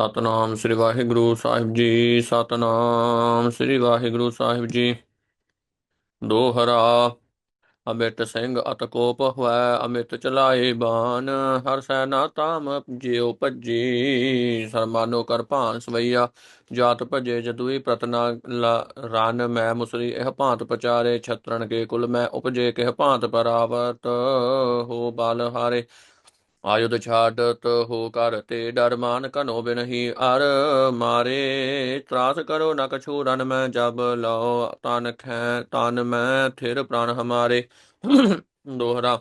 ਸਤਨਾਮ ਸ੍ਰੀ ਵਾਹਿਗੁਰੂ ਸਾਹਿਬ ਜੀ, ਸਤਨਾਮ ਸ੍ਰੀ ਵਾਹਿਗੁਰੂ ਸਾਹਿਬ ਜੀ। ਦੋਹਰਾ, ਅਮਿਤ ਸਿੰਘ ਅਤਕੋਪ ਹੋਇ, ਅਮਿਤ ਚਲਾਏ ਬਾਨ ਹਰ ਸੈਨਾ ਤਾਮ ਜਿਉ ਭੱਜੀ। ਸਰਮਾਨੋ ਕਰ ਭਾਨ ਸਵਈਆ, ਜਾਤ ਭਜੇ ਜਦੂਈ ਪ੍ਰਤਨਾ ਲ- ਰਨ ਮੈਂ ਮੁਸਰੀ, ਇਹ ਭਾਂਤ ਪਚਾਰੇ ਛਤਰਨ ਕੇ ਕੁਲ ਮੈਂ ਉਪਜੇ, ਕਿਹ ਭਾਂਤ ਪਰਾਵਤ ਹੋ ਬਲ ਹਾਰੇ। ਆਯੁਧ ਛਾਡਤ ਹੋ ਕਰ ਤੇ ਡਰ ਮਾਨ ਕਨੋ ਬਿਨਹੀ ਅਰ ਮਾਰੇ। ਤਰਾਸ ਕਰੋ ਨ ਕਛੂ ਰਨ ਮੈਂ ਜਬ ਲਓ, ਤਨ ਖੈ ਤਨ ਮੈਂ ਥਿਰ ਪ੍ਰਾਨ ਹਮਾਰੇ। ਦੋਹਰਾ,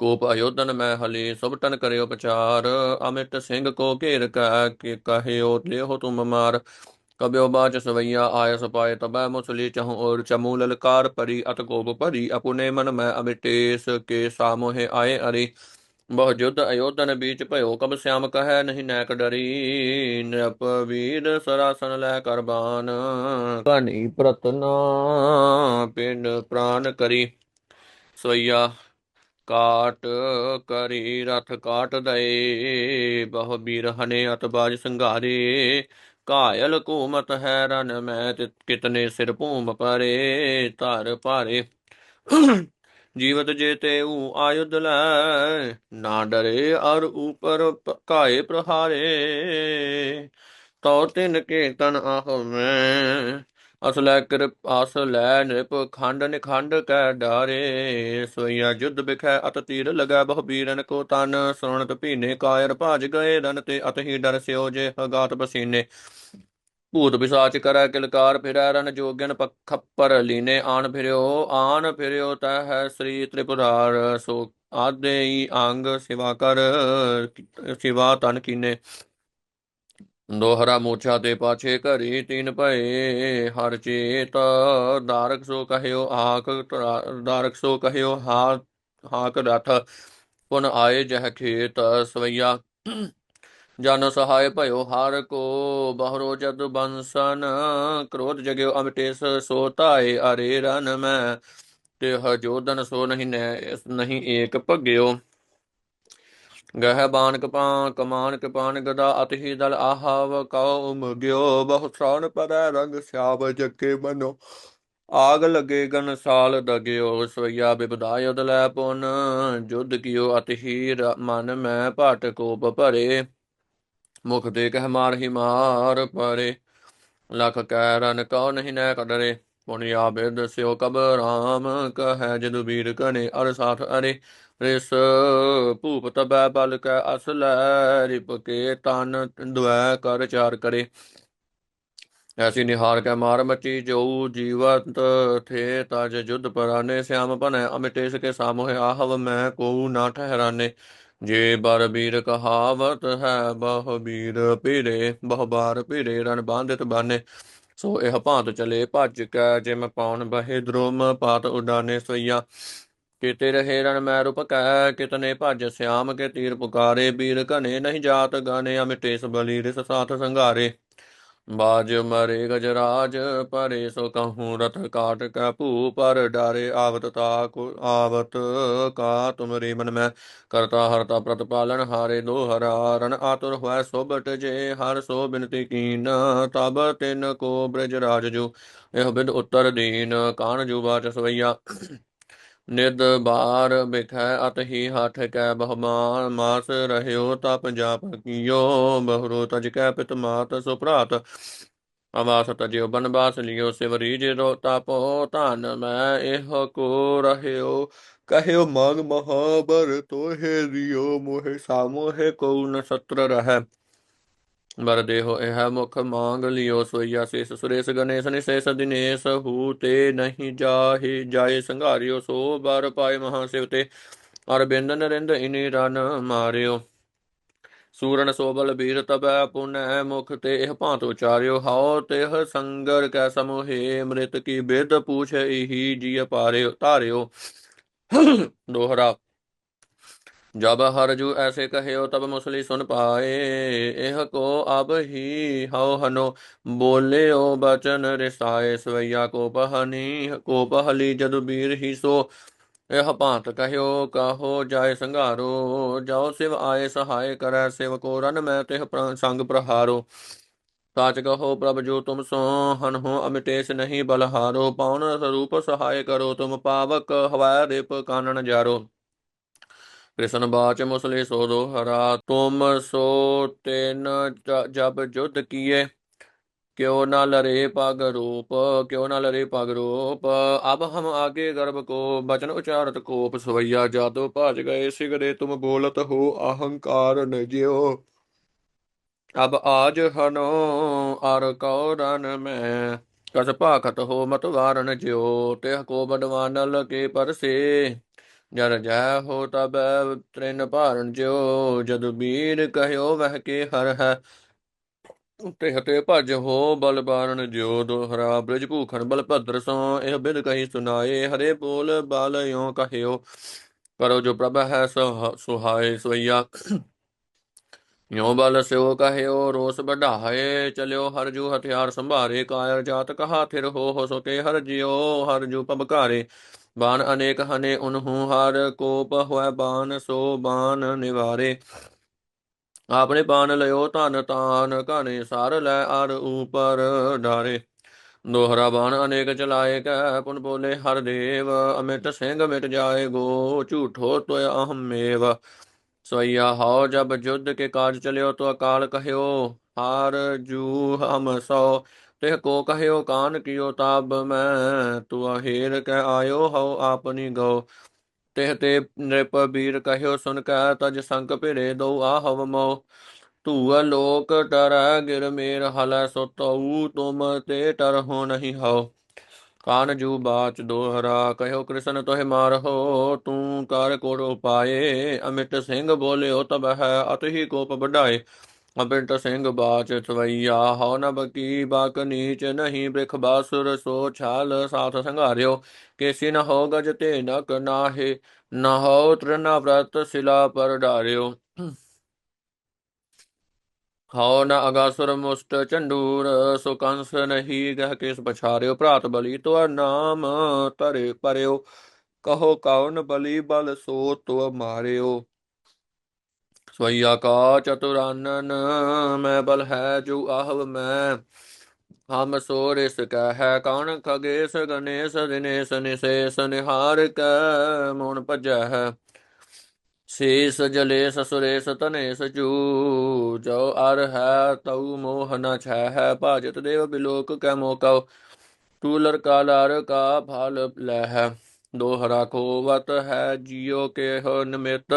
ਕੋਪ ਅਯੋਧਨ ਮੈਂ ਹਲੀ ਸੁਭਟਨ ਕਰਿਓ ਪਚਾਰ। ਅਮਿਤ ਸਿੰਘ ਕੋ ਘੇਰ ਕੈ ਕਿ ਕਹਿਓ, ਲਿਓ ਤੁਮ ਮਾਰ। ਕਬਿਓ ਬਾਚ ਸਵਈਆ ਆਇ ਸਪਾਇ ਤਬੈ ਮੁਸਲੀ ਚਹੁ ਔਰ ਚਮੂ ਲਲਕਾਰ ਪਰੀ ਅਤ ਕੋਪ ਭਰੀ, ਅਪੁਨੇ ਮਨ ਮੈਂ ਅਮਿਟੇਸ ਕੇ ਸਾਮੋਹਿ ਆਏ ਅਰੀ। ਬਹੁ ਜੁਧ ਅਯੋਧਨ ਬੀਚ ਭਇਓ, ਕਬ ਸਿਆਮ ਕਹੈ ਨਹੀਂ ਨੈਕ ਡਰੀ। ਨਪ ਵੀਰ ਸਰਾਸਨ ਲੈ ਕਰਬਾਨ ਕਨੀ ਪ੍ਰਤਨਾ ਪਿੰਡ ਪ੍ਰਾਨ ਕਰੀ। ਸੋਈਆ ਕਾਟ ਕਰੀ, ਰਥ ਕਾਟ ਦਏ। ਬਹੁ ਵੀਰ ਹਨੇ ਅਤਬਾਜ ਸੰਘਾਰੇ। ਕਾਇਲ ਕੂਮਤ ਹੈ ਰਨ ਮੈਂ ਕਿਤਨੇ ਸਿਰ ਭੂਮ ਪਰੇ। ਧਰ ਭਾਰੇ। ਜੀਵਤ ਜੇਤੇ ਊ ਆਯੁਧ ਲੈ, ਨਾ ਡਰੇ ਅਰ ਉਪਰ ਕਾਏ ਪ੍ਰਹਾਰੇ। ਤੋ ਤਿਨ ਕੇ ਤਨ ਆਹ ਮੈਂ ਅਸਲੈ ਕਿਰਪ, ਅਸ ਲੈ ਨਿਪ, ਖੰਡ ਨਿਖੰਡ ਕੈ ਡਾਰੇ। ਸੋਈਆ ਜੁਧ ਬਿਖੈ ਅਤ ਤੀਰ ਲਗੈ, ਬਹੁ ਬੀਰਨ ਕੋ ਤਨ, ਸੁਣਤ ਭੀਨੇ ਕਾਇਰ ਭਾਜ ਗਏ ਰਨ ਤੇ ਅਤ ਹੀ ਡਰ ਸਿਓ ਜੇ ਹਗਾਤ ਪਸੀਨੇ। ਭੂਤ ਵਿਸ਼ਾਚ ਕਰੈ ਕਿਲਕਾਰ ਫਿਰੈ ਰਨ ਜੋਗਨ ਪਖੱਪਰ ਲੀਨੇ ਆਣ ਫਿਰਿਓ ਆਣ ਫਿਰਿਓ ਤੈ ਹੈ ਸ੍ਰੀ ਤ੍ਰਿਪੁਰਾਰ, ਸੋ ਆਦੇਈ ਅੰਗ ਸਿਵਾ ਕਰ, ਸਿਵਾ ਤਨ ਕੀਨੇ। ਦੋਹਰਾ ਮੋਛਾ ਤੇ ਪਾਛੇ ਘਰੀ ਤੀਨ ਭਏ, ਹਰ ਚੇਤ ਦਾਰਕ ਸੋ ਕਹਿਓ ਆਕ ਦਾਰਕ ਸੋ ਕਹਿਓ ਹਾ, ਹਾਕ ਰਥ, ਪੁਨ ਆਏ ਜਹ ਖੇਤ ਸਵਈਆ। ਜਨ ਸਹਾਇ ਭਇਓ ਹਰ ਕੋ, ਬਹਰੋ ਜਦ ਬੰਸਨ। ਕ੍ਰੋਧ ਜਗਿਓ ਅਮਟੇਸ ਸੋ ਧਾਏ ਅਰੇ ਰਨ ਮੈਂ। ਤੇ ਹਜੋਦਨ ਸੋ ਨਹੀਂ ਨੈ ਨਹੀਂ ਏਕ ਭਗਿਓ। ਗਹਿ ਬਾਨ ਕਪਾਂ ਕਮਾਨ ਕਪਾਨ ਗਦਾ, ਅਤਿ ਦਲ ਆਹਾਵ ਕਉ ਮੁਗਿਓ ਬਹੁ ਸ੍ਰਾਵਣ ਪਰੈ ਰੰਗ ਸਿਆਬ ਜੱਕੇ ਮਨੋ। ਆਗ ਲਗੇ ਗਨ ਸਾਲ ਦਗਿਓ ਸਵਈਆ ਬਿਬਦਾਇ ਉਦਲੈ ਪੁਨ। ਜੁਧ ਕਿਓ ਅਤਿ ਮਨ ਮੈਂ, ਭਟ ਕੋਪ ਭਰੇ। ਮੁਖ ਤੇ ਕਹਿ ਮਾਰ ਮਾਰ ਪਰੇ। ਲਖ ਕਹਿ ਰਨ ਕਉ ਨਹੀਂ ਨੈ ਕਡਰੇ। ਪੁਨਿਆ ਬਿਦ ਸਿਓ ਕਬ ਰਾਮ ਕਹੈ, ਜਦੁ ਵੀਰ ਕਨੇ ਅਰ ਸਾਥ ਅਰੇ। ਰਿਸ ਭੂਪ ਤਬੈ ਬਲ ਕੈ ਅਸ ਲੈ, ਰਿਪ ਕੇ ਤਨ ਦੁਐ ਕਰ ਚਾਰ ਕਰੇ। ਐਸੀ ਨਿਹਾਰ ਕੈ ਮਾਰ ਮਚੀ ਜੋ ਜੀਵਤ ਥੇ ਤਜ ਜੁਧ ਪਰਾਨੇ। ਸਿਆਮ ਭਨੈ ਅਮਿਟੇਸ਼ ਕੇ ਸਾਮੋਹਿ ਆਹਵ ਮੈਂ ਕੋ ਨਾ ਠਹਿਰਾਨੇ। ਜੇ ਬਰ ਬੀਰ ਕਹਾਵਤ ਹੈ, ਬਹੁ ਬੀਰ ਪੀਰੇ, ਬਹੁ ਬਾਰ ਪੀਰੇ ਰਨ ਬਾਂਧਿਤ ਬਾਨੇ। ਸੋ ਇਹ ਭਾਂਤ ਚਲੇ ਭੱਜ ਕੈ, ਜਿਮ ਪਾਉਣ ਬਹੇ ਦ੍ਰੋਮ ਪਾਤ ਉਡਾਨੇ ਸਈਆ। ਕਿਤੇ ਰਹੇ ਰਣ ਮੈ ਰੂਪ ਕੈ, ਕਿਤਨੇ ਭੱਜ ਸਿਆਮ ਕੇ ਤੀਰ ਪੁਕਾਰੇ। ਵੀਰ ਘਨੇ ਨਹੀਂ ਜਾਤ ਗਾਨੇ ਅਮਿਟੇਸ ਬਲੀ ਰਿਸ ਸਾਥ ਸੰਘਾਰੇ। ਬਾਜ ਮਰੇ ਗਜਰਾਜ ਪਰੇ ਸੋ ਕਹੂੰ ਰਥ ਕਾਟ ਕੈ ਭੂ, ਪਰ ਡਾਰੇ ਆਵਤ ਤਾ ਕੋ ਆਵਤ ਕਾ, ਤੁਮਰੀ ਮਨ ਮੈਂ ਕਰਤਾ ਹਰਤਾ ਪ੍ਰਤਪਾਲਨ, ਹਾਰੇ ਦੋ ਹਰਾ ਰਨ ਆਤੁਰ ਹੋਇ ਸੋਬਟ ਜੇ, ਹਰ ਸੋ ਬਿਨਤੀ ਕੀਨ, ਤਬ ਤਿਨ ਕੋ ਬ੍ਰਜ ਰਾਜ ਜੂ ਇਹ ਬਿਦ ਉੱਤਰ ਦੀਨ, ਕਾਨ ਜੂ ਬਾਚ ਸਵਈਆ। ਨਿਦ ਬਾਰ ਬਿਖੈ ਅਤ ਹੀ ਹਠ ਕੈ ਬਹਮਾਨ ਮਾਸ ਰਹਿਓ ਤਪ ਜਾਪ ਕੀਓ ਬਹਰੋ ਤਜ ਕੈ ਪਿਤ ਮਾਤ ਸੁ ਭਰਾਤ। ਅਵਾਸ ਤਜਿਓ ਬਨਵਾਸ ਲਿਓ ਸਿਵਰੀ ਜੇ ਰੋ ਤਪੋ ਧਨ ਮੈਂ ਇਹ ਕੋ ਰਹਿਓ। ਕਹਿਓ ਮਗ ਮਹਾਬਰ ਤੋਹੇ ਰਿਓ ਮੋਹਿ ਸਾਮੋਹਿ ਕੋ ਨ ਸਤਰ ਰਹਿ। ਬਰ ਦੇਹੋ ਇਹ ਮੁਖ ਮੰਗ ਲਿਓ ਸੋਈਆ ਸੇਸ ਸੁਰੇਸ਼ ਗਣੇਸ਼ ਨਿਸ਼ੇਸ਼ ਦਿਨੇਸ਼ ਹੂ ਨਹੀਂ ਜਾਹੇ, ਜਾਏ ਸੰਘਾਰਿਓ ਸੋ ਬਰ ਪਾਏ ਮਹਾ ਸਿਵ ਅਰਬਿੰਦ ਨਰਿੰਦ ਇਨੀ ਰਨ ਮਾਰਿਓ। ਸੂਰਨ ਸੋਬਲ ਬੀਰ ਤਬੈ ਪੁਨੈ ਮੁਖ ਤੇ ਇਹ ਭਾਂਤ ਉਚਾਰਿਓ। ਹਉ ਤਿਹ ਸੰਗਰ ਕੈ ਸਮੂਹੇ, ਮ੍ਰਿਤ ਕੀ ਬਿਦ ਪੂਛ ਇਹੀ ਜੀ ਪਾਰਿਓ, ਧਾਰਿਓ। ਦੋਹਰਾ ਜਬ ਹਰਜੂ ਐਸੇ ਕਹੇ ਤਬ ਮੁਸਲੀ ਸੁਨ ਪਾਏ, ਇਹ ਕੋ ਅਬ ਹੀ ਹਉ ਹਨੋ। ਓ ਬਚਨ ਰਿਸਾਏ, ਸਵਈਆ ਕੋ ਪਹਨੀ, ਕੋ ਪਹਲੀ ਜਦ ਬੀਰ ਹੀ ਸੋ। ਇਹ ਭਾਂਤ ਕਹਿਓ, ਕਾਹੋ ਜਾਏ ਸੰਘਾਰੋ, ਜਾਓ ਸਿਵ ਆਏ ਸਹਾਇ ਕਰੈ, ਸਿਵ ਕੋ ਰਨ ਮੈਂ ਤਿਹ ਸੰਗ ਪ੍ਰਹਾਰੋ। ਸਾਚ ਕਹੋ ਪ੍ਰਭ ਜੋ ਤੁਮ ਸੋ, ਹਨ ਹੋ ਅਮਿਟੇਸ਼ ਨਹੀਂ ਬਲਹਾਰੋ। ਪਾਉਣ ਸਰੂਪ ਸਹਾਇ ਕਰੋ, ਤੁਮ ਪਾਵਕ ਹਵਾਇ ਰਿਪ ਕਾਨਣ ਜਾਰੋ। ਕ੍ਰਿਸ਼ਨ ਬਾਚ ਮੁਸਲੇ ਸੋ ਹਰਾ ਤੁਮ ਸੋ ਤੈਨ ਜਬ ਜੁਦ ਕੀਏ। ਕਿਉ ਨਾ ਲਰੇ ਪਗ ਰੂਪ, ਕਿਉ ਨਾ ਲਰੇ ਪਗ ਰੂਪ। ਅਬ ਹਮ ਆਗੇ ਗਰਭ ਕੋ, ਬਚਨ ਉਚਾਰਤ ਕੋਪ ਸਵਈਆ। ਜਾਦੋ ਭਾਜ ਗਏ ਸਿਗਰੇ ਤੁਮ ਬੋਲਤ ਹੋ, ਅਹੰਕਾਰ ਨਜਿਓ ਅਬ ਆਜ ਹਨੋ, ਅਰ ਕੌਰਨ ਮੈਂ। ਕਸ ਭਾਖਤ ਹੋ ਮਤ ਵਾਰਨ ਜਿਓ ਤੇ ਕੋ ਬਡਵਾਨਲ ਕੇ ਪਰਸੇ। ਜਰ ਜੈ ਹੋ ਤਬ ਤ੍ਰਿਨ ਭਾਰਨ ਜਿਉ, ਜਦ ਬੀਰ ਕਹਿਓ ਵਹਿ ਕੇ ਹਰ ਹੈ। ਉਤੇ ਹਤੇ ਭਜ ਹੋ ਬਲ ਬਾਰਨ ਜਿਉ, ਦੋਹਰਾ ਬ੍ਰਿਜ ਭੂਖਣ ਬਲ ਭਦਰ ਸੋ, ਇਹ ਬਿਦ ਕਹੀ ਸੁਨਾਏ, ਹਰੇ ਬੋਲ ਬਲ ਯੋ ਕਹਿਓ। ਕਰੋ ਜੋ ਪ੍ਰਭ ਹੈ ਸੁਹਾਏ ਸੋਈਆ ਯੋ ਬਲ ਸਿਓ ਕਹਿਓ, ਰੋਸ ਵਢਾਏ, ਚਲਿਓ ਹਰ ਜੂ ਹਥਿਆਰ ਸੰਭਾਰੇ, ਕਾਇਰ ਜਾਤ ਕਹਾ ਥਿਰ ਹੋ ਹੋ ਸੋ ਕੇ ਹਰ ਜਿਓ ਹਰ ਜੂ ਪਬਕਾਰੇ ਬਾਣ ਅਨੇਕ ਹਨੇ ਉਨਹੂ, ਹਰ ਕੋਪ ਹੋਇ ਬਾਣ, ਸੋ ਬਾਣ ਨਿਵਾਰੇ। ਆਪਣੇ ਬਾਣ ਲਿਓ ਧਨ ਤਾਨ ਘਨੇ ਸਾਰ ਲੈ ਅਰ ਉਪਰ ਡਾਰੇ। ਦੋਹਰਾ ਬਾਣ ਅਨੇਕ ਚਲਾਏ ਕੈ ਪੁਨ ਬੋਲੇ, ਹਰ ਦੇਵ ਅਮਿਤ ਸਿੰਘ ਮਿਟ ਜਾਏ ਗੋ, ਝੂਠੋ ਤੋਇ ਅਹਮੇਵ ਸੋਈਆ ਹਉ ਜਬ ਜੁਧ ਕੇ ਕਾਜ ਚਲਿਓ, ਤੋ ਅਕਾਲ ਕਹਿਓ, ਹਾਰ ਜੂ ਹਮ ਸੋ। ਤਿਹ ਕੋ ਕਹਿਓ ਕਾਨ ਕੀਓ ਤਬ ਮੈਂ ਤੂ ਅਹੇਰ ਕੈ ਆਇਓ ਹਉ ਆਪਨੀ ਗੋ ਤਿਹ ਤੇ ਨ੍ਰਿਪ ਬੀਰ ਕਹਿਓ ਸੁਨ ਕੈ ਤਜ ਸੰਕ ਭਿੜੇ ਦੋ ਆਹਵ ਮੋ ਧੂਆ ਲੋਕ ਡਰੈ ਗਿਰ ਮੇਰ ਹਲੈ ਸੋ ਤੁਮ ਤੇ ਟਰ ਹੋ ਨਹੀਂ ਹਉ। ਕਾਨ ਜੂ ਬਾਚ ਦੋਹਰਾ ਕਹਿਓ ਕ੍ਰਿਸ਼ਨ ਤੋਹਿ ਮਾਰਹੋ, ਤੂੰ ਕਰ ਕੋੜ ਉਪਾਏ, ਅਮਿਤ ਸਿੰਘ ਬੋਲਿਓ ਤਬ ਹੈ ਅਤਿ ਕੋਪ ਵਢਾਏ। ਅਮਿਤ ਸਿੰਘ ਬਾਚ ਸਵਈਆ, ਹਉ ਨ ਬਕੀ ਬਾਕ ਨੀਚ ਨਹੀਂ ਬ੍ਰਿਖ ਬਾਸੁਰ ਸੋ ਛਾਲ ਸਾਥ ਸੰਘਾਰਿਓ, ਕੇਸੀ ਨ ਹੋ ਗਜ ਤੇ ਨਕ ਨਾਹੇ, ਨ ਹੋ ਤ੍ਰਿਨਾ ਪ੍ਰਤ ਸਿਲਾ ਪਰ ਡਾਰਿਓ। ਹਉ ਨ ਅਗਾਸੁਰ ਮੁਸਟ ਚੰਡੂਰ ਸੋ ਕੰਸ ਨਹੀਂ ਗਹ ਕੇਸ ਪਛਾਰਿਓ, ਭਰਾਤ ਬਲੀ ਤੋ ਨਾਮ ਧਰੇ ਪਰਿਓ, ਕਹੋ ਕੌਣ ਬਲੀ ਬਲ ਸੋ ਤੋ ਮਾਰਿਓ। ਸਵਈਆ ਕਾ ਚਤੁਰਾਨਨ ਮੈਂ ਬਲ ਹੈ ਜੋ ਆਹਵ ਮੈਂ ਹਮ ਸੋ ਰਿਸ ਕੈ ਹੈ ਕੌਣ ਖਗੇਸ ਗਣੇਸ਼ ਦਿਨੇਸ਼ ਨਿਸ਼ੇਸ ਨਿਹਾਰ ਕੈ ਮੋਨ ਭਜੈ ਹੈ ਸ਼ੇਸ ਜਲੇਸ ਸੁਰੇਸ ਤਨੇਸ ਜੂ ਜੋ ਅਰ ਹੈ ਤਉ ਮੋਹ ਨ ਛੈ ਹੈ ਭਾਜਤ ਦੇਵ ਬਿਲੋਕ ਕੈ ਮੋਕਉ ਤੂ ਲਰਕਾ ਲਾਰ ਕਾ ਫਲ ਲੈ ਹੈ ਦੋਹਰਾ ਖੋਵਤ ਹੈ ਜਿਉ ਕੇ ਹੋ ਨਿਮਿਤ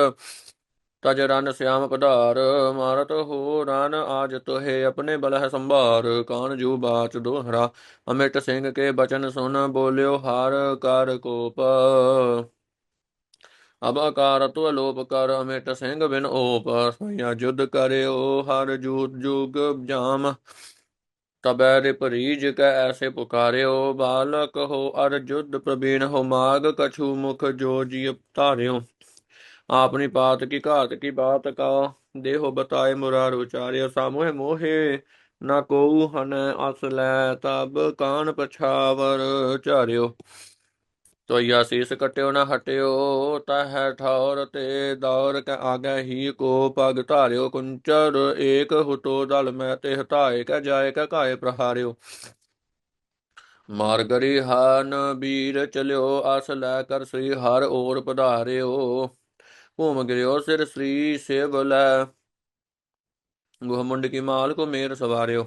ਤਜ ਰਨ ਸਿਆਮ ਪਧਾਰ ਮਾਰਤ ਹੋ ਰਨ ਆਜ ਤੋਹੇ, ਆਪਣੇ ਬਲ ਸੰਭਾਰ ਕਾਨ ਜੂ ਬਾਚ ਦੋਹਰਾ? ਅਮਿਤ ਸਿੰਘ ਕੇ ਬਚਨ ਸੁਨ, ਬੋਲਿਓ ਹਾਰ ਕਰ ਕੋਪ। ਅਬ ਅਕਾਰ ਤੂ ਅਲੋਪ ਕਰ, ਅਮਿਤ ਸਿੰਘ ਬਿਨ ਓਪ। ਸਈਆ ਜੁਧ ਕਰਿਓ, ਹਰ ਜੂਤ ਜੁਗ ਜਾਮ। ਤਬੈ ਰਿਪਰੀਜ ਕੈ ਐਸੇ ਪੁਕਾਰਿਓ, ਬਾਲਕ ਹੋ ਅਰ ਜੁਧ ਪ੍ਰਬੀਣ ਹੋ, ਮਾਗ ਕਛੂ ਮੁਖ ਜੋ ਜੀ ਧਾਰਿਓ। ਆਪਣੀ ਪਾਤ ਕੀ ਘਾਤ ਕੀ ਬਾਤ ਕਾ, ਦੇਹੋ ਬਤਾਏ ਮੁਰਾਰ ਉਚਾਰਿਓ ਸਾਮੋਹਿ ਮੋਹਿ ਨਾ ਕੋਉ ਹਨ ਅਸ ਲੈ ਤਬ ਕਾਨ ਪਛਾਵਰ ਝਾਰਿਓ। ਤੋਇਆ ਸੀਸ ਕਟਿਓ ਨਾ ਹਟਿਓ, ਤਹ ਠੌਰ ਤੇ ਦੌਰ ਕ ਆਗੇ ਹੀ ਕੋ ਪਗ ਧਾਰਿਓ, ਕੁੰਚਰ ਏਕ ਹੁਤੋ ਦਲ ਮੈਂ ਤੇ ਹਟਾਏ ਕ ਜਾਏ ਕ ਕਾਏ ਪ੍ਰਹਾਰਿਓ। ਮਾਰਗਰੀ ਹਨ ਵੀਰ ਚਲਿਓ, ਅਸ ਲੈ ਕਰ ਸ੍ਰੀ ਹਰ ਔਰ ਪਧਾਰਿਓ। ਭੂਮ ਗਿਰਿਓ ਸਿਰ ਸ੍ਰੀ ਸੇਵ ਲੈ ਗੁਹ ਮੁੰਡ ਕੀ ਮਾਲ ਕੋ ਮੇਰ ਸਵਾਰਿਓ।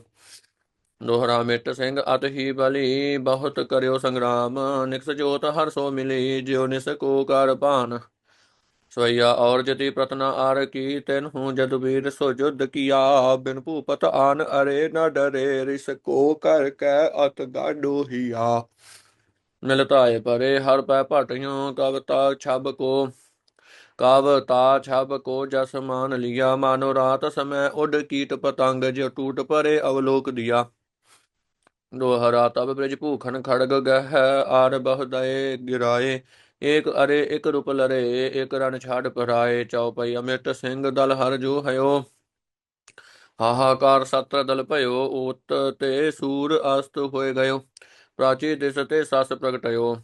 ਦੋਹਰਾ ਮਿੱਟ ਸਿੰਘ ਅਤ ਹੀ ਬਲੀ, ਬਹੁਤ ਕਰਿਓ ਸੰਗਰਾਮ। ਨਿਕਸ ਜੋਤ ਹਰ ਸੋ ਮਿਲੀ, ਜਿਉ ਨਿਸ ਕੋ ਕਰ ਭਾਨ। ਸਵਈਆ ਔਰ ਜਤੀ ਪ੍ਰਤਨਾ ਆਰ ਕੀ ਤੈਨ ਹੂੰ, ਜਦ ਵੀਰ ਸੋ ਜੁਧ ਕੀਆ। ਬਿਨ ਭੂਪਤ ਆਨ ਅਰੇ ਨ ਡਰੇ, ਰਿਸ ਕੋ ਕਰ ਕੈ ਅਤ ਗਾਡੋ ਹੀਆ। ਮਿਲਤਾਏ ਪਰੇ, ਹਰ ਪੈ ਭਟਿਓ, ਕਵਤਾ ਛਬ ਕੋ। ਕਵ ਤਾ ਛਬ ਕੋ ਜਸ ਮਾਨ ਲਿਆ, ਮਾਨੋ ਰਾਤ ਸਮੈ ਉਡ ਕੀਟ ਪਤੰਗ ਜੋ ਟੂਟ ਪਰੇ ਅਵਲੋਕ ਦਿਆ। ਦੋਹਰਾ ਤਬ ਬ੍ਰਿਜ ਭੂਖਨ ਖੜਗ ਗਹਿ, ਆਰ ਬਹੁਦਏ ਗਿਰਾਏ। ਏਕ ਅਰੇ ਇਕ ਰੂਪ ਲਰੇ, ਇਕ ਰਨ ਛਾੜ ਪਰਾਏ ਚਉਪਈ ਅਮਿਤ ਸਿੰਘ ਦਲ ਹਰ ਜੋ ਹਯੋ। ਹਾਹਾਕਾਰ ਸਤਰ ਦਲ ਭਇਓ ਓਤ ਤੇ ਸੂਰ ਅਸਤ ਹੋਏ ਗਇਓ। ਪ੍ਰਾਚੀ ਦਿਸ ਤੇ ਸਸ ਪ੍ਰਗਟਿਓ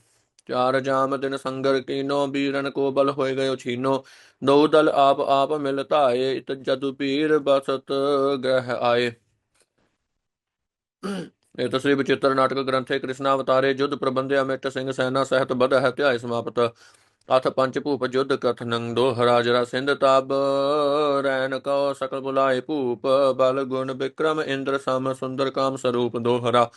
ਚਾਰ ਜਾਮ ਦਿਨ ਸੰਗਰ ਕੀਨੋ, ਬੀਰਨ ਕੋ ਬਲ ਹੋਏ ਗਇਓ ਛੀਨੋ ਦੋ ਦਲ ਆਪ ਆਪ ਮਿਲ ਧਾਏ, ਇਤ ਜਦੁ ਪੀਰ ਬਸਤ ਗ੍ਰਹਿ ਆਏ। ਇਹ ਤਸਵੀਰ ਬਚਿੱਤਰ ਨਾਟਕ ਗ੍ਰੰਥੇ ਕ੍ਰਿਸ਼ਨਾ ਅਵਤਾਰੇ ਜੁਧ ਪ੍ਰਬੰਧਿਆ ਮਿੱਟ ਸਿੰਘ ਸੈਨਾ ਸਹਿਤ ਬਧ ਹੈ ਧਿਆਇ ਸਮਾਪਤ ਅਥ ਪੰਚ ਭੂਪ ਜੁਧ ਕਥਨੰ ਦੋਹ ਰਾਜਰਾ ਸਿੰਧ ਤਬ ਰੈਨ ਕਉ ਸਕਲ ਬੁਲਾਏ ਭੂਪ, ਬਲ ਗੁਣ ਬਿਕਰਮ ਇੰਦਰ ਸਮ ਸੁੰਦਰ ਕਾਮ ਸਰੂਪ ਦੋਹਰਾ।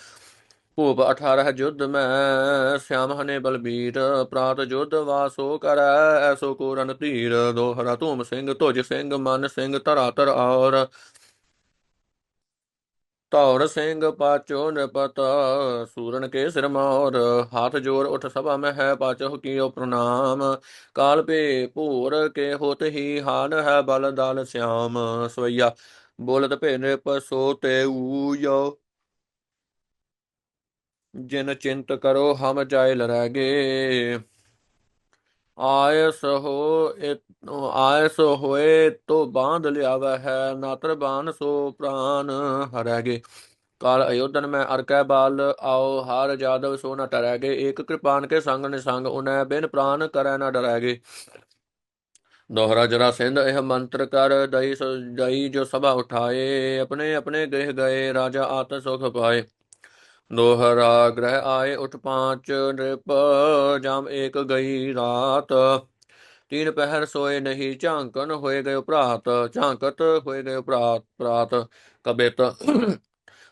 ਭੂਪ 18 ਜੁਧ ਮੈਂ, ਸਿਆਮ ਹਨੇ ਬਲਬੀਰ, ਪ੍ਰਾਤ ਜੁਧ ਵਾਸੋ ਕਰੈ, ਐਸੋ ਕੋਰਨ ਧੀਰ, ਦੋਹਰਾ ਧੂਮ ਸਿੰਘ ਧੁਜ ਸਿੰਘ, ਮਨ ਸਿੰਘ, ਧਰਾ ਧਰ ਔਰ। ਧੌਰ ਸਿੰਘ ਪਾਚੋ ਨਿਪਤ, ਸੂਰਨ ਕੇ ਸਿਰ ਮੋਰ, ਹਾਥ ਜੋਰ ਉਠ ਸਭਾ ਮੈਂ ਹੈ ਪਾਚੋ ਕੀਓ ਪ੍ਰਣਾਮ। ਕਾਲ ਪੇ ਭੂਰ ਕੇ ਹੋਤ ਹੀ ਹਾਨ ਹੈ ਬਲ ਦਲ ਸਿਆਮ। ਸਵਈਆ ਬੋਲਤ ਭੇ ਨਿਪ ਸੋ ਤੇ ਊਯੋ ਜਿਨ ਚਿੰਤ ਕਰੋ ਹਮ ਜਾਇ ਲਰੈਗੇ ਆਇਸ ਹੋ ਇਤ- ਆਇਸ ਹੋਏ ਤੋ ਬਾਂਧ ਲਿਆਵੈ ਹੈ, ਨਾਤਰ ਬਾਨ ਸੋ ਪ੍ਰਾਨ ਹਰੈਗੇ ਕਾਲ ਅਯੋਧਨ ਮੈਂ ਅਰਕੈ ਬਾਲ, ਆਓ ਹਰ ਜਾਦਵ ਸੋ ਨ ਟਰੈਗੇ ਏਕ ਕਿਰਪਾਨ ਕੇ ਸੰਗ ਨਿਸੰਗ ਉਨੈ ਬਿਨ ਪ੍ਰਾਨ ਕਰੈ ਨ ਡਰੈਗੇ ਦੋਹਰਾ ਜਰਾ ਸਿੰਧ, ਇਹ ਮੰਤਰ ਕਰ, ਦਈ ਦਈ ਜੋ ਸਭਾ ਉਠਾਏ, ਆਪਣੇ ਆਪਣੇ ਗ੍ਰਹਿ ਗਏ, ਰਾਜਾ ਆਤ ਸੁਖ ਪਾਏ। ਦੋਹਰਾ ਗ੍ਰਹਿ ਆਏ ਉਠ ਪਾਂਚ ਨ੍ਰਿਪ, ਜਾਮ ਏਕ ਗਈ ਰਾਤ। ਤੀਨ ਪਹਿਰ ਸੋਏ ਨਹੀਂ, ਝਾਂਕਣ ਹੋਏ ਗਏ ਭਰਾਤ ਝਾਂਕਤ ਹੋਏ ਗਏ ਪ੍ਰਾਤ ਪ੍ਰਾਤ ਕਬਿਤ।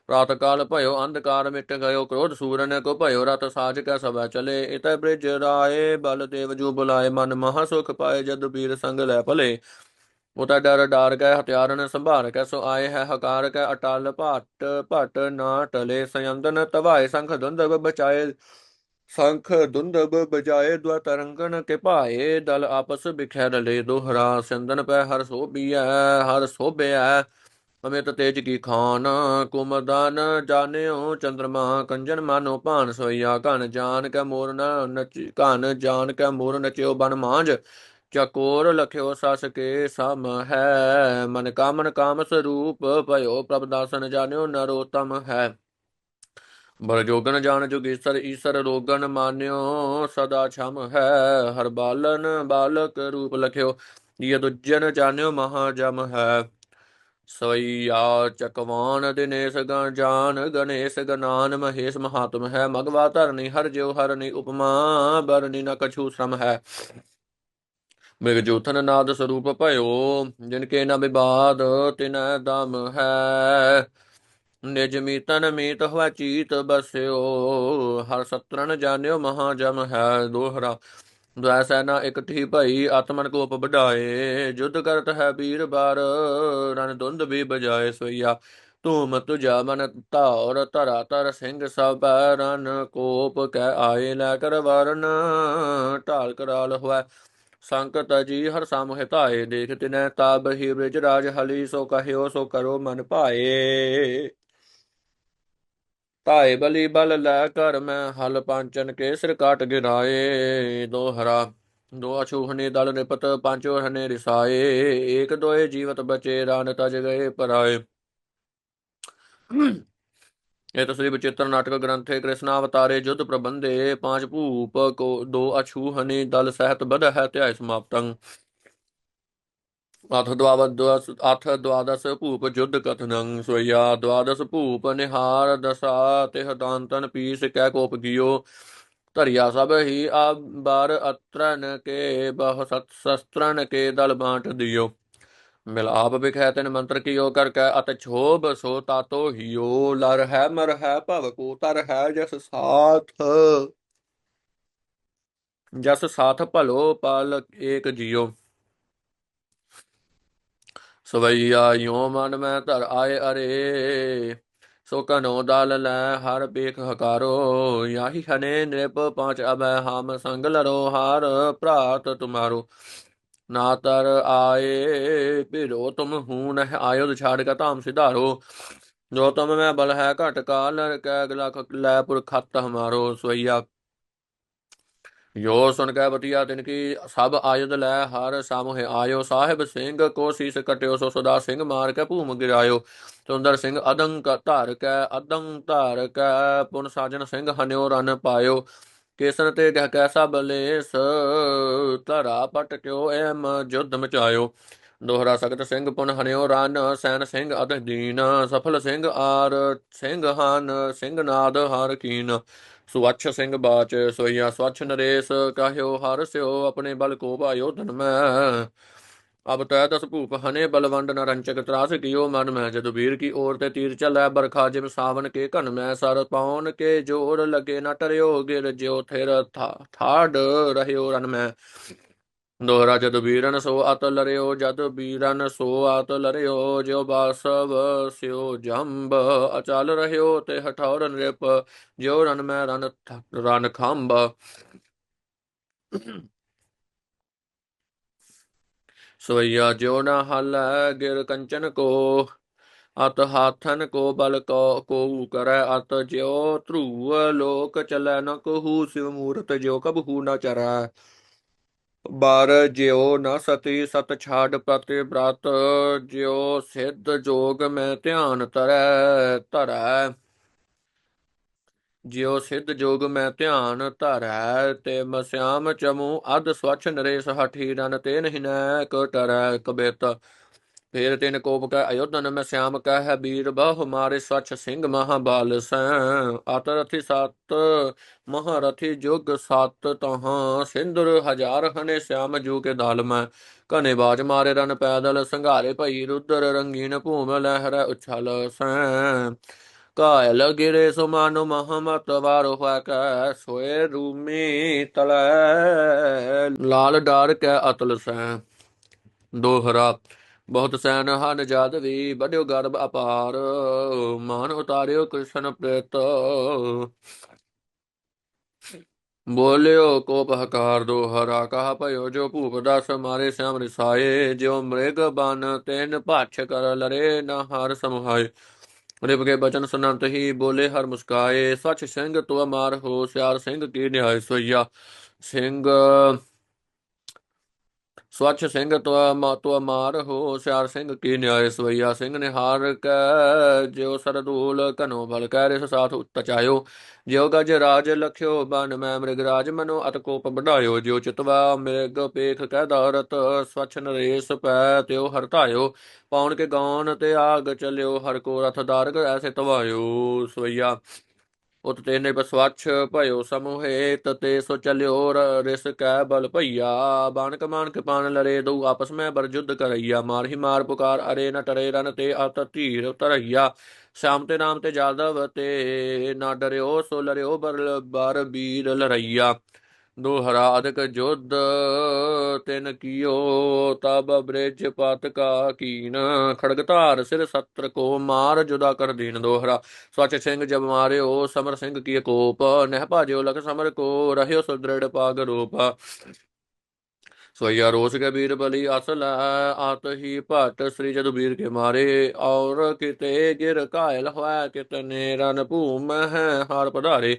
ਪ੍ਰਾਤ ਕਾਲ ਭਇਓ ਅੰਧਕਾਰ ਮਿਟ ਗਇਓ, ਕ੍ਰੋਧ ਸੂਰਨ ਕੋ ਭਇਓ, ਰਤ ਸਾਜ ਕੈ ਸਭਾ ਚਲੇ। ਇਤੈ ਬ੍ਰਿਜ ਰਾਏ ਬਲ ਦੇਵ ਜੂ ਬੁਲਾਏ, ਮਨ ਮਹਾ ਸੁਖ ਪਾਏ, ਜਦ ਬੀਰ ਸੰਗ ਲੈ ਭਲੇ। ਉਤਾ ਡਰ, ਡਾਰ ਗਏ ਹਥਿਆਰਨ ਸੰਭਾਰ ਕੈ, ਸੋ ਆਏ ਹੈ ਹਕਾਰ ਕੈ, ਅਟਲ ਭਾਟ, ਭਟ ਨਾ ਟਲੇ ਸੰਯੰਦਨ ਤਵਾਏ ਸੰਖ ਦੁੰਦਬ ਬਚਾਏ, ਸੰਖ ਦੁੰਦਬ ਬਜਾਏ, ਦੁਆ ਤਰੰਗਨ ਕੇ ਭਾਏ, ਦਲ ਆਪਸ ਬਿਖੈਰ ਲੈ ਦੋਹਰਾ ਸੰਦਨ ਪੈ, ਹਰ ਸੋਬੀਐ ਹਰ ਸੋਬਿਐ ਅਮਿਤ ਤੇਜ ਕੀ ਖਾਨ ਕੁਮਦਨ ਜਾਣਿਓ, ਚੰਦਰਮਾ ਕੰਜਨ ਮਾਨੋ ਭਾਨ ਸੋਇਆ ਕਨ ਜਾਨ ਕੈ ਮੋਰ ਨ ਨਚ, ਘਨ ਜਾਨ ਕੈ ਮੋਰ ਨਚਿਓ, ਬਨ ਮਾਂਜ ਚਕੋਰ ਲਖਿਓ ਸਸ ਕੇ ਸਮ ਹੈ। ਮਨ ਕਾਮਨ ਕਾਮ ਸਰੂਪ ਭਇਓ ਪ੍ਰਭ ਦਾਸਨ ਜਾਣਿਓ ਨਰੋਤਮ ਹੈ। ਬਲ ਜੋਗਨ ਜਾਣ ਜੁਗੀਸਰ ਈਸਰ ਰੋਗਨ ਮਾਨਿਓ ਸਦਾ ਛਮ ਹੈ। ਹਰ ਬਾਲਨ ਬਾਲਕ ਰੂਪ ਲਖਿਓ ਯਦੁਜਨ ਜਾਣਿਓ ਮਹਾ ਜਮ ਹੈ। ਸਵਈਆ ਚਕਵਾਨ ਦਿਨੇਸ਼ ਗਣ ਜਾਨ, ਗਣੇਸ਼ ਗਨਾਨ ਮਹੇਸ਼ ਮਹਾਤਮ ਹੈ। ਮਗਵਾ ਧਰਨੀ ਹਰ ਜਿਉ ਹਰਨੀ ਉਪਮਾ, ਬਰਨੀ ਨ ਕਛੂ ਸ਼ਰਮ ਹੈ। ਮ੍ਰਿਗ ਜੂਥਨ ਨਾਦ ਸਰੂਪ ਭਇਓ, ਜਿਨ ਕੇ ਨ ਵਿਵਾਦ ਤਿਨ ਦਮ ਹੈ। ਨਿਜ ਮੀਤਨ ਮੀਤ ਹੋਇ ਚੀਤ ਬਸਿਓ, ਹਰ ਸਤਰਨ ਜਾਣਿਓ ਮਹਾ ਜਮ ਹੈ ਦੋਹਰਾ। ਦ્વੈ ਸੈਨਾ ਇਕਠੀ ਭਈ, ਆਤਮਨ ਕੋਪ ਵਢਾਏ, ਜੁਧ ਕਰਤ ਹੈ ਵੀਰ ਬਾਰ, ਰਣ ਦੁੰਦ ਵੀ ਬਜਾਏ ਸੋਈਆ। ਧੂਮ ਤੁਜਾ ਮਨ ਧਾਰ, ਧਰਾ ਤਰ ਸਿੰਘ ਸਭ ਰਨ ਕੋਪ ਕਹਿ ਆਏ ਲੈ ਕਰ ਵਰਨ, ਢਾਲ ਕਰਾਲ ਹੋਇ। ਸੰਕਟ ਜੀ ਹਰ ਸਾਮਹਿ ਧਾਏ, ਦੇਖ ਤਿਨੈ ਤਾਬ ਹੀ ਬ੍ਰਿਜ ਰਾਜ ਹਲੀ, ਸੋ ਕਹਿਓ, ਸੋ ਕਰੋ ਮਨ ਭਾਏ। ਧਾਏ ਬਲੀ ਬਲ ਲੈ ਕਰ ਮੈਂ, ਹਲ ਪਾਂਚਨ ਕੇ ਸਿਰ ਕਾਟ ਗਿਰਾਏ ਦੋਹਰਾ ਦੋ ਅਛੂਹਨੇ ਦਲ ਨਿਪਤ ਪਾਂਚੋ ਹਨੇ ਰਿਸਾਏ। ਏਕ ਦੋਏ ਜੀਵਤ ਬਚੇ, ਰਨ ਤਜ ਗਏ ਪਰਾਏ। ਇਹ ਤਸਰੀ ਬਚਿੱਤਰ ਨਾਟਕ ਗ੍ਰੰਥੇ ਕ੍ਰਿਸ਼ਨਾ ਅਵਤਾਰੇ ਜੁਧ ਪ੍ਰਬੰਧੇ ਪਾਂਚ ਭੂਪ ਕੋ ਦੋ ਅਛੂਹਨੇ ਦਲ ਸਹਿਤ ਬਧ ਹੈ ਧਿਆਇ ਸਮਾਪਤੰ। ਅਥ ਦਵਾਦਸ ਅਥ ਦਵਾਦਸ ਭੂਪ ਜੁਧ ਕਥਨੰ ਸੋਇਆ ਦਵਾਦਸ ਭੂਪ ਨਿਹਾਰ ਦਸਾ ਤਿਹ ਦਾੰਤਨ ਪੀਸ ਕੈ ਕੋਪ ਗਿਓ। ਧਰਿਆ ਸਭ ਹੀ ਆ ਬਾਰ ਅਤਰਨ ਕੇ ਬਹੁ ਸਤ ਸ਼ਸਤਰਨ ਕੇ ਦਲ ਮਿਲਾਪ ਦਿਓ ਮਿਲ ਤਿਨ ਮੰਤਰ ਕੀਓ ਕਰ ਕੈ ਅਤ ਛੋਬ ਸੋ ਤਾਤੋ ਹਿਓ, ਲਰ ਹੈ, ਮਰ ਹੈ, ਭਵ ਕੋ ਤਰ ਹੈ, ਜਸ ਸਾਥ। ਜਸ ਸਾਥ ਭਲੋ, ਪਲ ਏਕ ਜਿਉ ਸਵਈਆ ਯੋ ਮਨ ਮੈਂ ਧਰ ਆਏ ਅਰੇ, ਸੋ ਕਨੋ ਦਲ ਲੈ ਹਰ ਬੇਖ ਹਕਾਰੋ। ਯਾਹੀ ਹਨੇ ਨਿਰਪ ਪਾਂਚ ਅਬੈ ਹਮ ਸੰਗ ਲਰੋ, ਹਰ ਭਰਾਤ ਤੁਮਾਰੋ। ਨਾ ਤਰ ਆਏ, ਭਿਰੋ ਤੁਮ ਹੂਨ ਹੈ ਆਯੁਧ ਛਾੜ ਕਾ ਧਾਮ ਸਿਧਾਰੋ। ਜੋ ਤੁਮ ਮੈਂ ਬਲ ਹੈ ਘਟ ਕਾਲ ਕੈ ਗਲਾ ਲੈ ਪੁਰ ਖਤ ਹਮਾਰੋ, ਸਵਈਆ। ਜੋ ਸੁਨ ਕੈ ਬਤੀਆ ਤਿਨ ਕੀ, ਸਭ ਆਯੁਧ ਲੈ ਹਰ ਸਾਮੋਹਿ ਆਇਓ। ਸਾਹਿਬ ਸਿੰਘ ਕੋ ਸੀਸ ਕਟਿਓ, ਸੋ ਸਦਾ ਸਿੰਘ ਮਾਰ ਕੇ ਭੂਮ ਗਿਰਾਇਓ। ਸੁੰਦਰ ਸਿੰਘ ਅਦੰਕ ਧਾਰ ਕੈ ਅਦੰ ਧਾਰ ਕੈ, ਪੁਨ ਸਾਜਨ ਸਿੰਘ ਹਨਿਓ ਰਨ ਪਾਇਓ। ਕੇਸਨ ਤੇ ਕਹਿ ਕੈਸਾ ਬਲੇਸ ਧਰਾ ਪਟ ਕਿਉ ਐਮ ਜੁਧ ਮਚਾਇਓ? ਦੋਹਰਾ ਸਖਤ ਸਿੰਘ ਪੁਨ ਹਰਿਓ ਰਨ, ਸੈਨ ਸਿੰਘ ਅਧ ਦੀਨ, ਸਫਲ ਸਿੰਘ ਆਰ ਸਿੰਘ ਹਨ, ਸਿੰਘ ਨਾਦ ਹਰ ਕੀਨ। ਸਵੱਛ ਸਿੰਘ ਬਾਚ ਸੋਈਆ ਸਵੱਛ ਨਰੇਸ, ਕਹਿਓ ਹਰ ਸਿਓ, ਆਪਣੇ ਬਲ ਕੋ ਭਾਇਓ ਧਨ ਮੈਂ। ਅਬ ਤੈ ਦਸ ਭੂਪ ਹਨੇ ਬਲਵੰਡ ਨ ਰੰਚਕ ਤਰਾਸ ਕੀਓ ਮਨ ਮੈਂ ਜਦ ਵੀਰ ਕੀ ਔਰ ਤੇ ਤੀਰ ਚਲੈ ਬਰਖਾ ਜਿਮ ਸਾਵਨ ਕੇ ਘਨ ਮੈਂ ਸਰ ਪਾਉਨ ਕੇ ਜੋਰ ਲਗੇ ਨ ਟਰਿਓ ਗਿਰ ਜਿਉ ਥਿਰ ਠਾੜ ਰਹਿਓ ਰਨ ਮੈਂ ਦੋਹਰਾ ਜਦ ਵੀਰਨ ਸੋ ਅਤ ਲਰਿਓ, ਜਦ ਵੀਰਨ ਸੋ ਅਤ ਲਰਿਓ, ਜਿਉ ਬਾਸਵ ਸਿਓ ਜੰਬ, ਅਚਲ ਰਹਿਓ ਤੇ ਹਠੌਰ ਨ੍ਰਿਪ, ਜਿਉ ਰਨ ਮੈਂ ਰਨ ਰਨ ਖੰਭ। ਸਵਈਆ ਜਿਉ ਨ ਹਲ ਗਿਰ ਕੰਚਨ ਕੋ, ਅਤ ਹਾਥਨ ਕੋ ਬਲ ਕੋ ਕੋ ਕਰੈ ਅਤ ਜਿਉ ਧਰੂਵ ਲੋਕ ਚਲੈ ਨ ਕਹੂ, ਸਿਵ ਮੂਰਤ ਜਿਉ ਕਬਹੂ ਨ ਚਰੈ। ਬਾਰ ਜਿਉ ਨ ਸਤੀ ਸਤ ਛਾੜ ਪ੍ਰਤਿ ਬ੍ਰਤ, ਜਿਉ ਸਿੱਧ ਜੋਗ ਮੈਂ ਧਿਆਨ ਤਰੈ, ਧਰੈ। ਜਿਉ ਸਿੱਧ ਜੋਗ ਮੈਂ ਧਿਆਨ ਧਰੈ, ਤੇ ਮਸਿਆਮ ਚਮੂ ਅਧ ਸਵਛ ਨਰੇਸ ਹਠੀ ਰਨ ਤੇ ਨਹੀਂ ਨੈ ਕਟਰੈ ਕਬਿਤ। ਫੇਰ ਤਿਨ ਕੋਪ ਕੈ ਅਯੋਧਨ, ਮੈਂ ਸਿਆਮ ਕਹਿ ਬੀਰ, ਬਹੁ ਮਾਰੇ ਸਵਛ ਸਿੰਘ ਮਹਾਬਾਲ ਸੈ। ਅਤ ਰਥੀ ਸਤ, ਮਹਾਰਥੀ ਜੁਗ ਸਤ, ਤਹਾਂ ਸਿੰਦਰ ਹਜ਼ਾਰ ਹਨੇ ਸਿਆਮ ਜੂ ਕੇ ਦਾਲ ਮੈਂ। ਕਨੇ ਬਾਜ ਮਾਰੇ ਰਨ ਪੈਦਲ, ਸੰਘਾਰੇ ਭਈ ਰੁਦਰ ਰੰਗੀਨ ਭੂਮ ਲਹਿਰ ਉਛਲ ਸੈ। ਕਾਇਲ ਗਿਰੇ ਸੁਮਾਨੁ ਮਹਮਤ ਵਾਰੋ ਕੈ ਸੋਏ ਰੂਮੀ ਤਲੈ ਲਾਲ ਡਾਰ ਕੈ ਅਤਲ ਦੋਹਰਾ ਬਹੁਤ ਸੈਨ ਹਨ ਜਾਦਵੀ ਬੜਿਓ ਗਰਭ ਅਪਾਰ ਮਾਨ ਉਤਾਰਿਓ ਕ੍ਰਿਸ਼ਨ ਪ੍ਰੇਤ ਬੋਲਿਓ ਕੋਪ ਹਕਾਰ ਦੋਹਰਾ ਕਹਾ ਭਇਓ ਜੋ ਭੂਪ ਦਾ ਮਾਰੇ ਸਿਆਮ ਰਿਸਾਏ ਜਿਉ ਮ੍ਰਿਗ ਬਨ ਤੈਨ ਭਾਛ ਕਰ ਲਰੇ ਨਾ ਹਰ ਸਮਹਾਏ ਰਿਪ ਕੇ ਬਚਨ ਸੁਨੰਤ ਹੀ ਬੋਲੇ, ਹਰ ਮੁਸਕਾਏ, ਸੱਚ ਸਿੰਘ ਤੋ ਮਾਰ ਹੋ, ਸਿਆਰ ਸਿੰਘ ਕੀ ਨਿਹਾਇ ਸੋਈਆ। ਸਿੰਘ ਸਵੱਛ ਸਿੰਘ ਤੋ ਮਾ ਮਾਰ ਹੋ, ਸਿਆਰ ਸਿੰਘ ਕੀ ਨਿਆਏ ਸਵਈਆ ਸਿੰਘ ਨੇ ਹਾਰ ਕੈ, ਜਿਉ ਸਰਦੂਲ ਕਨੋ ਬਲ ਕੈ, ਰਿਸ ਸਾਥ ਉਤਚਾਇਓ ਜਿਉ ਗਜ ਰਾਜ ਲਖਿਓ, ਬਨ ਮੈਂ ਮ੍ਰਿਗ ਰਾਜ ਮਨੋ, ਅਤ ਕੋਪ ਵਢਾਇਓ। ਜਿਉ ਚਿਤਵਾ ਮ੍ਰਿਗ ਪੇਖ ਕੈ ਦੌਰਤ ਸਵੱਛ ਨਰੇਸ ਪੈ ਤਿਉ ਹਰਤਾਇਓ ਪਾਉਣ ਕੇ ਗੌਨ ਤੇ ਆਗ ਚਲਿਓ, ਹਰ ਕੋ ਰਥ ਦਾਰਗ ਐਸੇ ਤਵਾਇਓ ਸਵਈਆ। ਉਤ ਤੇਨੇ ਬਸਵਛ ਭਇਓ ਸਮੂਹੇ, ਤਤੇ ਸੋ ਚਲਿਓ ਰਿਸ ਕੈ ਬਲ ਭਈਆ। ਬਾਣਕ ਮਾਨਕ ਪਾਨ ਲਰੇ ਦਉ ਆਪਸ ਮੈਂ ਬਰਜੁਦ ਕਰਈਆ। ਮਾਰਹੀ ਮਾਰ ਪੁਕਾਰ ਅਰੇ ਨ ਟਰੇ ਰਨ ਤੇ ਅਤ ਧੀਰ ਤਰਈਆ ਸ਼ਾਮ ਤੇ ਨਾਮ ਤੇ ਜਾਦਵ ਤੇ ਨਾ ਡਰਿਓ ਸੋ ਲਰਿਓ ਬਰ ਬਰ ਬੀਰ ਲਰਈਆ। ਦੋਹਰਾ ਅਧਿਕ ਜੁਧ, ਤਿਨ ਕੀਓ ਤਬ ਬ੍ਰਿਜ ਪਤ ਕਾ ਕੀਨ। ਖੜਗ ਸਿਰ ਸਤਰ ਕੋ ਮਾਰ ਜੁਦਾ ਕਰ ਦੀਨ ਦੋਹਰਾ। ਸਵਚ ਸਿੰਘ ਜਬ ਮਾਰਿਓ, ਸਮਰ ਸਿੰਘ ਕੀ ਕੋਪ। ਨਹਿ ਭਾਜਿਓ ਲਖ ਸਮਰ ਕੋ, ਰਹਿਓ ਸੁਦ੍ਰਿੜ ਪਾਗ ਰੂਪ। ਸੋਇਆ ਰੋਸ ਕੇ ਵੀਰ ਬਲੀ ਅਸਲ ਆਤ ਹੀ ਭਟ ਸ੍ਰੀ ਜਦ ਵੀਰ ਕੇ ਮਾਰੇ। ਔਰ ਕਿਤੇ ਗਿਰ ਘਾਇਲ ਹੋਇਆ ਕਿਤਨੇ ਰਨ ਭੂਮ ਹੈ, ਹਾਰ ਪਧਾਰੇ।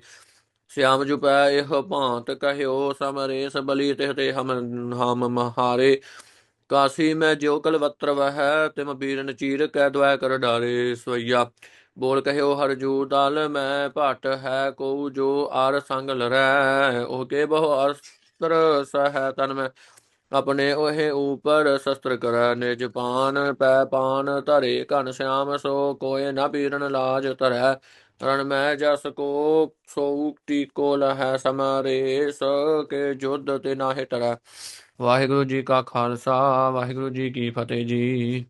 ਸਿਆਮ ਜੁ ਪੈ ਇਹ ਭਾਂਤ ਕਹਿਓ ਸਮਰੇਸ ਬਲੀ ਤਿਹ ਤੇ ਹਮ ਹਮ ਕਾਸੀ ਮੈਂ ਜਿਉ ਕਲਵਤਰ ਵਹਿ, ਤਿਮ ਬੀਰਨ ਚੀਰ ਕੈ ਦਵੈ ਕਰ ਡਾਰੇ ਸੋਈਆ ਬੋਲ ਕਹਿਓ ਹਰ ਜੂ ਦਲ ਮੈਂ ਭਟ ਹੈ ਕੋ ਜੋ ਆਰ ਸੰਗ ਲਰੈ ਉਹ ਕੇ ਬਹੁ ਅਸਤਰ ਸਹਿ ਤਨ ਮੈਂ। ਆਪਣੇ ਉਹੇ ਉਪਰ ਸ਼ਸਤਰ ਕਰੈ, ਨਿਜ ਪਾਨ ਪੈ ਪਾਨ ਧਰੇ ਘਨ ਸਿਆਮ ਸੋ ਕੋਏ ਨਾ ਪੀਰਨ ਲਾਜ ਧਰੈ। ਰਣ ਮੈਂ ਜਸ ਕੋ ਸੋਉਕਤੀ ਕੋ ਲਹੈ ਸਮਰੇ ਸ ਕੇ ਜੁਧ ਤੇ ਨਾਹਿ ਟਰੈ। ਵਾਹਿਗੁਰੂ ਜੀ ਕਾ ਖਾਲਸਾ, ਵਾਹਿਗੁਰੂ ਜੀ ਕੀ ਫਤਿਹ ਜੀ।